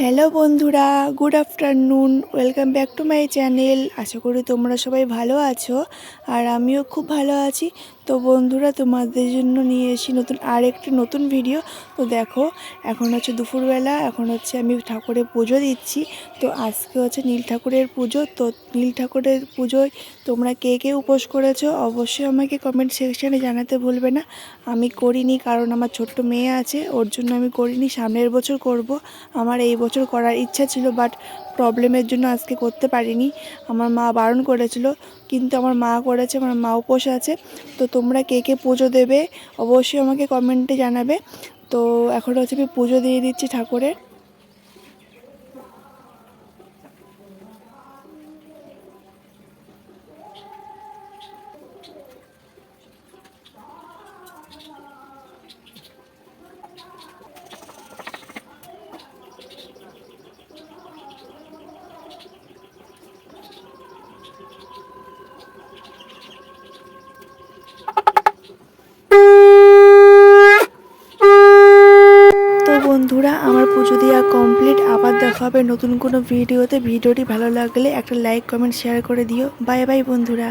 Hello বন্ধুরা good afternoon welcome back to my channel আশা করি তোমরা সবাই ভালো আছো, আর আমিও খুব ভালো আছি। তো বন্ধুরা, তোমাদের জন্য নিয়ে এসি নতুন আর একটি নতুন ভিডিও তো দেখো, এখন হচ্ছে দুপুরবেলা, এখন হচ্ছে আমি ঠাকুরের পুজো দিচ্ছি। তো আজকে হচ্ছে নীল ঠাকুরের পুজো। তো নীল ঠাকুরের পুজোয় তোমরা কে কে উপোস করেছ অবশ্যই আমাকে কমেন্ট সেকশানে জানাতে ভুলবে না। আমি করিনি কারণ আমার ছোট্ট মেয়ে আছে, ওর জন্য আমি করিনি, সামনের বছর করব। আমার এই বছর করার ইচ্ছা ছিল বাট প্রবলেমের জন্য আজকে করতে পারিনি। আমার মা বারণ করেছিল, কিন্তু আমার মা করেছে, আমার মা উপোস আছে। তো তোমরা কে কে পুজো দেবে অবশ্যই আমাকে কমেন্টে জানাবে। তো এখন হচ্ছে আমি পুজো দিয়ে দিচ্ছি ঠাকুরের তো বন্ধুরা, আমার পুজো দেওয়া কমপ্লিট আবার দেখা হবে নতুন কোনো ভিডিওতে। ভিডিওটি ভালো লাগলে একটা লাইক কমেন্ট শেয়ার করে দিও। বাই বাই বন্ধুরা।